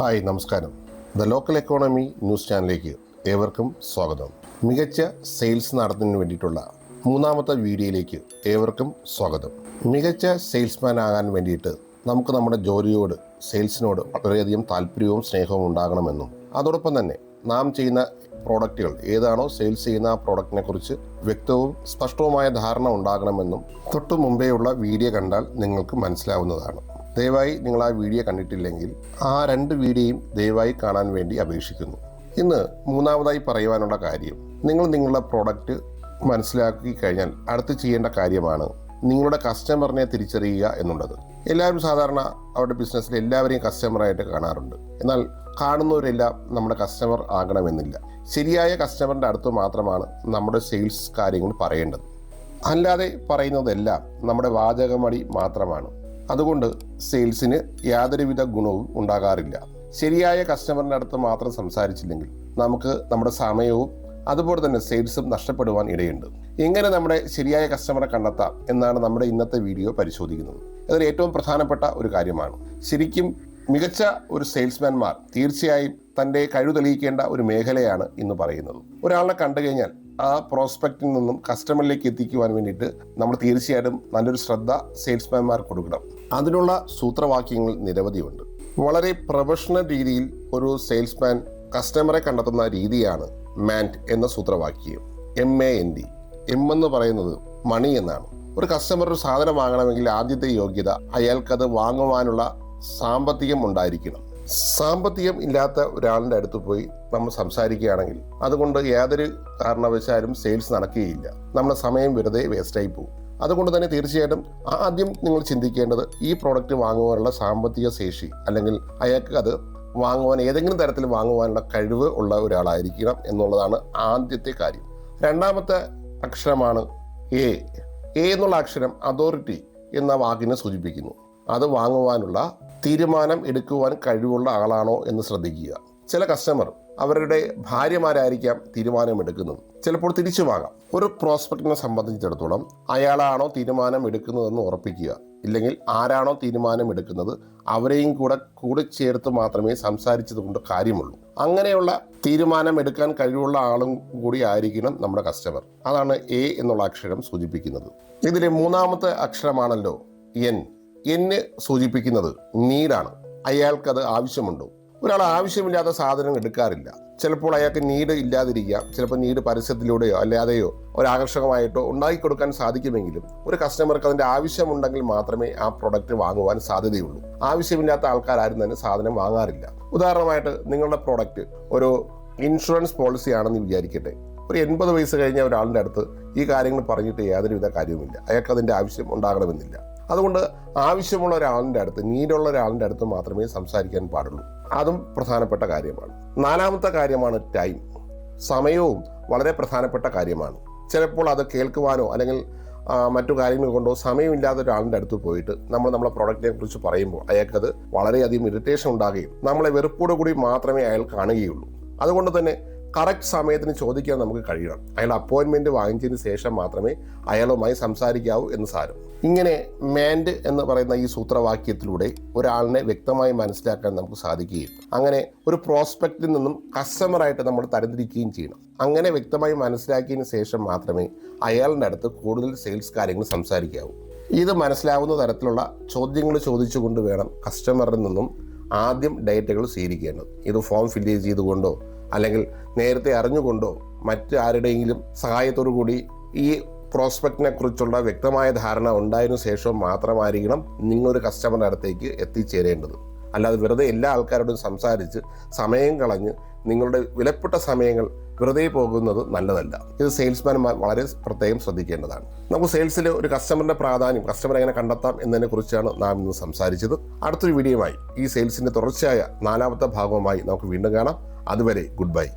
Hi നമസ്കാരം. The local economy news ചാനലിലേക്ക് ഏവർക്കും സ്വാഗതം. മികച്ച സെയിൽസ് നടത്തുന്നതിന് വേണ്ടിയിട്ടുള്ള മൂന്നാമത്തെ വീഡിയോയിലേക്ക് ഏവർക്കും സ്വാഗതം. മികച്ച സെയിൽസ്മാൻ ആകാൻ വേണ്ടിയിട്ട് നമുക്ക് നമ്മുടെ ജോലിയോട് സെയിൽസിനോട് വളരെയധികം താല്പര്യവും സ്നേഹവും ഉണ്ടാകണമെന്നും അതോടൊപ്പം തന്നെ നാം ചെയ്യുന്ന പ്രോഡക്റ്റുകൾ ഏതാണോ സെയിൽസ് ചെയ്യുന്ന ആ പ്രോഡക്റ്റിനെ കുറിച്ച് വ്യക്തവും സ്പഷ്ടവുമായ ധാരണ ഉണ്ടാകണമെന്നും തൊട്ടു മുമ്പേയുള്ള വീഡിയോ കണ്ടാൽ നിങ്ങൾക്ക് മനസ്സിലാവുന്നതാണ്. ദയവായി നിങ്ങൾ ആ വീഡിയോ കണ്ടിട്ടില്ലെങ്കിൽ ആ രണ്ട് വീഡിയോയും ദയവായി കാണാൻ വേണ്ടി അപേക്ഷിക്കുന്നു. ഇന്ന് മൂന്നാമതായി പറയുവാനുള്ള കാര്യം നിങ്ങൾ നിങ്ങളുടെ പ്രോഡക്റ്റ് മനസ്സിലാക്കി കഴിഞ്ഞാൽ അടുത്ത് ചെയ്യേണ്ട കാര്യമാണ് നിങ്ങളുടെ കസ്റ്റമറിനെ തിരിച്ചറിയുക എന്നുള്ളത്. എല്ലാവരും സാധാരണ അവരുടെ ബിസിനസ്സിൽ എല്ലാവരെയും കസ്റ്റമറായിട്ട് കാണാറുണ്ട്. എന്നാൽ കാണുന്നവരെല്ലാം നമ്മുടെ കസ്റ്റമർ ആകണമെന്നില്ല. ശരിയായ കസ്റ്റമറിന്റെ അടുത്ത് മാത്രമാണ് നമ്മുടെ സെയിൽസ് കാര്യങ്ങൾ പറയേണ്ടത്. അല്ലാതെ പറയുന്നതെല്ലാം നമ്മുടെ വാചകമടി മാത്രമാണ്. അതുകൊണ്ട് സെയിൽസിന് യാതൊരുവിധ ഗുണവും ഉണ്ടാകാറില്ല. ശരിയായ കസ്റ്റമറിന്റെ അടുത്ത് മാത്രം സംസാരിച്ചില്ലെങ്കിൽ നമുക്ക് നമ്മുടെ സമയവും അതുപോലെ തന്നെ സെയിൽസും നഷ്ടപ്പെടുവാൻ ഇടയുണ്ട്. എങ്ങനെ നമ്മുടെ ശരിയായ കസ്റ്റമറെ കണ്ടെത്താം എന്നാണ് നമ്മുടെ ഇന്നത്തെ വീഡിയോ പരിശോധിക്കുന്നത്. അതിൽ ഏറ്റവും പ്രധാനപ്പെട്ട ഒരു കാര്യമാണ്. ശരിക്കും മികച്ച ഒരു സെയിൽസ്മാൻമാർ തീർച്ചയായും തന്റെ കഴിവ് തെളിയിക്കേണ്ട ഒരു മേഖലയാണ് ഇന്ന് പറയുന്നത്. ഒരാളെ കണ്ടു കഴിഞ്ഞാൽ ആ പ്രോസ്പെക്റ്റിൽ നിന്നും കസ്റ്റമറിലേക്ക് എത്തിക്കുവാൻ വേണ്ടിയിട്ട് നമ്മൾ തീർച്ചയായിട്ടും നല്ലൊരു ശ്രദ്ധ സെയിൽസ്മാൻമാർ കൊടുക്കണം. അതിനുള്ള സൂത്രവാക്യങ്ങൾ നിരവധിയുണ്ട്. വളരെ പ്രൊഫഷണൽ രീതിയിൽ ഒരു സെയിൽസ്മാൻ കസ്റ്റമറെ കണ്ടെത്തുന്ന രീതിയാണ് മാന്റ് എന്ന സൂത്രവാക്യം. M A N D M എന്ന് പറയുന്നത് മണി എന്നാണ്. ഒരു കസ്റ്റമർ ഒരു സാധനം വാങ്ങണമെങ്കിൽ ആദ്യത്തെ യോഗ്യത അയാൾക്കത് വാങ്ങുവാനുള്ള സാമ്പത്തികം ഉണ്ടായിരിക്കണം. സാമ്പത്തികം ഇല്ലാത്ത ഒരാളിന്റെ അടുത്ത് പോയി നമ്മൾ സംസാരിക്കുകയാണെങ്കിൽ അതുകൊണ്ട് യാതൊരു കാരണവശാലും സെയിൽസ് നടക്കുകയില്ല. നമ്മുടെ സമയം വെറുതെ വേസ്റ്റായി പോകും. അതുകൊണ്ട് തന്നെ തീർച്ചയായിട്ടും ആദ്യം നിങ്ങൾ ചിന്തിക്കേണ്ടത് ഈ പ്രോഡക്റ്റ് വാങ്ങുവാനുള്ള സാമ്പത്തിക ശേഷി അല്ലെങ്കിൽ അയാൾക്ക് അത് വാങ്ങുവാൻ ഏതെങ്കിലും തരത്തിൽ വാങ്ങുവാനുള്ള കഴിവ് ഉള്ള ഒരാളായിരിക്കണം എന്നുള്ളതാണ് ആദ്യത്തെ കാര്യം. രണ്ടാമത്തെ അക്ഷരമാണ് എ എ എന്നുള്ള അക്ഷരം അതോറിറ്റി എന്ന വാക്കിനെ സൂചിപ്പിക്കുന്നു. അത് വാങ്ങുവാനുള്ള തീരുമാനം എടുക്കുവാൻ കഴിവുള്ള ആളാണോ എന്ന് ശ്രദ്ധിക്കുക. ചില കസ്റ്റമർ അവരുടെ ഭാര്യമാരായിരിക്കാം തീരുമാനമെടുക്കുന്നത്. ചിലപ്പോൾ തിരിച്ചു വാങ്ങാം. ഒരു പ്രോസ്പെക്റ്റിനെ സംബന്ധിച്ചിടത്തോളം അയാളാണോ തീരുമാനം എടുക്കുന്നതെന്ന് ഉറപ്പിക്കുക. ഇല്ലെങ്കിൽ ആരാണോ തീരുമാനം എടുക്കുന്നത് അവരെയും കൂടെ കൂടെ ചേർത്ത് മാത്രമേ സംസാരിച്ചത് കൊണ്ട് കാര്യമുള്ളൂ. അങ്ങനെയുള്ള തീരുമാനം എടുക്കാൻ കഴിവുള്ള ആളും കൂടി ആയിരിക്കണം നമ്മുടെ കസ്റ്റമർ അതാണ് എ എന്നുള്ള അക്ഷരം സൂചിപ്പിക്കുന്നത്. ഇതിലെ മൂന്നാമത്തെ അക്ഷരമാണല്ലോ എൻ എന്ന് സൂചിപ്പിക്കുന്നത് നീഡാണ് അയാൾക്കത് ആവശ്യമുണ്ടോ? ഒരാൾ ആവശ്യമില്ലാത്ത സാധനം എടുക്കാറില്ല. ചിലപ്പോൾ അയാൾക്ക് നീഡ് ഇല്ലാതിരിക്കാം. ചിലപ്പോൾ നീഡ് പരസ്യത്തിലൂടെയോ അല്ലാതെയോ ഒരാകർഷകമായിട്ടോ ഉണ്ടാക്കി കൊടുക്കാൻ സാധിക്കുമെങ്കിലും ഒരു കസ്റ്റമർക്ക് അതിന്റെ ആവശ്യമുണ്ടെങ്കിൽ മാത്രമേ ആ പ്രൊഡക്റ്റ് വാങ്ങുവാൻ സാധ്യതയുള്ളൂ. ആവശ്യമില്ലാത്ത ആൾക്കാരും തന്നെ സാധനം വാങ്ങാറില്ല. ഉദാഹരണമായിട്ട് നിങ്ങളുടെ പ്രോഡക്റ്റ് ഒരു ഇൻഷുറൻസ് പോളിസി ആണെന്ന് വിചാരിക്കട്ടെ. ഒരു എൺപത് വയസ്സ് കഴിഞ്ഞ ഒരാളുടെ അടുത്ത് ഈ കാര്യങ്ങൾ പറഞ്ഞിട്ട് യാതൊരുവിധ കാര്യവുമില്ല. അയാൾക്ക് അതിന്റെ ആവശ്യം ഉണ്ടാകണമെന്നില്ല. അതുകൊണ്ട് ആവശ്യമുള്ള ഒരാളിന്റെ അടുത്ത് നീരുള്ള ഒരാളിന്റെ അടുത്ത് മാത്രമേ സംസാരിക്കാൻ പാടുള്ളൂ. അതും പ്രധാനപ്പെട്ട കാര്യമാണ്. നാലാമത്തെ കാര്യമാണ് ടൈം സമയവും വളരെ പ്രധാനപ്പെട്ട കാര്യമാണ്. ചിലപ്പോൾ അത് കേൾക്കുവാനോ അല്ലെങ്കിൽ മറ്റു കാര്യങ്ങൾ കൊണ്ടോ സമയമില്ലാത്ത ഒരാളിന്റെ അടുത്ത് പോയിട്ട് നമ്മൾ നമ്മളെ പ്രോഡക്റ്റിനെ കുറിച്ച് പറയുമ്പോൾ അയാൾക്കത് വളരെയധികം ഇറിറ്റേഷൻ ഉണ്ടാകുകയും നമ്മളെ വെറുപ്പോടു കൂടി മാത്രമേ അയാൾ കാണുകയുള്ളൂ. അതുകൊണ്ട് തന്നെ കറക്റ്റ് സമയത്തിന് ചോദിക്കാൻ നമുക്ക് കഴിയണം. അയാൾ അപ്പോയിൻമെന്റ് വാങ്ങിച്ചതിന് ശേഷം മാത്രമേ അയാളുമായി സംസാരിക്കാവൂ എന്ന് സാരം. ഇങ്ങനെ മാൻഡ് എന്ന് പറയുന്ന ഈ സൂത്രവാക്യത്തിലൂടെ ഒരാളിനെ വ്യക്തമായി മനസ്സിലാക്കാൻ നമുക്ക് സാധിക്കുകയും അങ്ങനെ ഒരു പ്രോസ്പെക്റ്റിൽ നിന്നും കസ്റ്റമറായിട്ട് നമ്മൾ തരംതിരിക്കുകയും ചെയ്യണം. അങ്ങനെ വ്യക്തമായി മനസ്സിലാക്കിയതിന് ശേഷം മാത്രമേ അയാളുടെ അടുത്ത് കൂടുതൽ സെയിൽസ് കാര്യങ്ങൾ സംസാരിക്കാവൂ. ഇത് മനസ്സിലാവുന്ന തരത്തിലുള്ള ചോദ്യങ്ങൾ ചോദിച്ചുകൊണ്ട് വേണം കസ്റ്റമറിൽ നിന്നും ആദ്യം ഡേറ്റകൾ സ്വീകരിക്കേണ്ടത് ഇത് ഫോം ഫില്ല് ചെയ്തുകൊണ്ടോ അല്ലെങ്കിൽ നേരത്തെ അറിഞ്ഞുകൊണ്ടോ മറ്റ് ആരുടെയെങ്കിലും സഹായത്തോടു കൂടി ഈ പ്രോസ്പെക്റ്റിനെ കുറിച്ചുള്ള വ്യക്തമായ ധാരണ ഉണ്ടായതിനു ശേഷം മാത്രമായിരിക്കണം നിങ്ങളൊരു കസ്റ്റമറിന്റെ അടുത്തേക്ക് എത്തിച്ചേരേണ്ടത്. അല്ലാതെ വെറുതെ എല്ലാ ആൾക്കാരോടും സംസാരിച്ച് സമയം കളഞ്ഞ് നിങ്ങളുടെ വിലപ്പെട്ട സമയങ്ങൾ വെറുതെ പോകുന്നത് നല്ലതല്ല. ഇത് സെയിൽസ്മാൻമാർ വളരെ പ്രത്യേകം ശ്രദ്ധിക്കേണ്ടതാണ്. നമുക്ക് സെയിൽസിൽ ഒരു കസ്റ്റമറിന്റെ പ്രാധാന്യം കസ്റ്റമർ എങ്ങനെ കണ്ടെത്താം എന്നതിനെ കുറിച്ചാണ് നാം ഇന്ന് സംസാരിച്ചത്. അടുത്തൊരു വീഡിയോയുമായി ഈ സെയിൽസിന്റെ തുടർച്ചയായ നാലാമത്തെ ഭാഗവുമായി നമുക്ക് വീണ്ടും കാണാം. അതുവരെ ഗുഡ് ബൈ.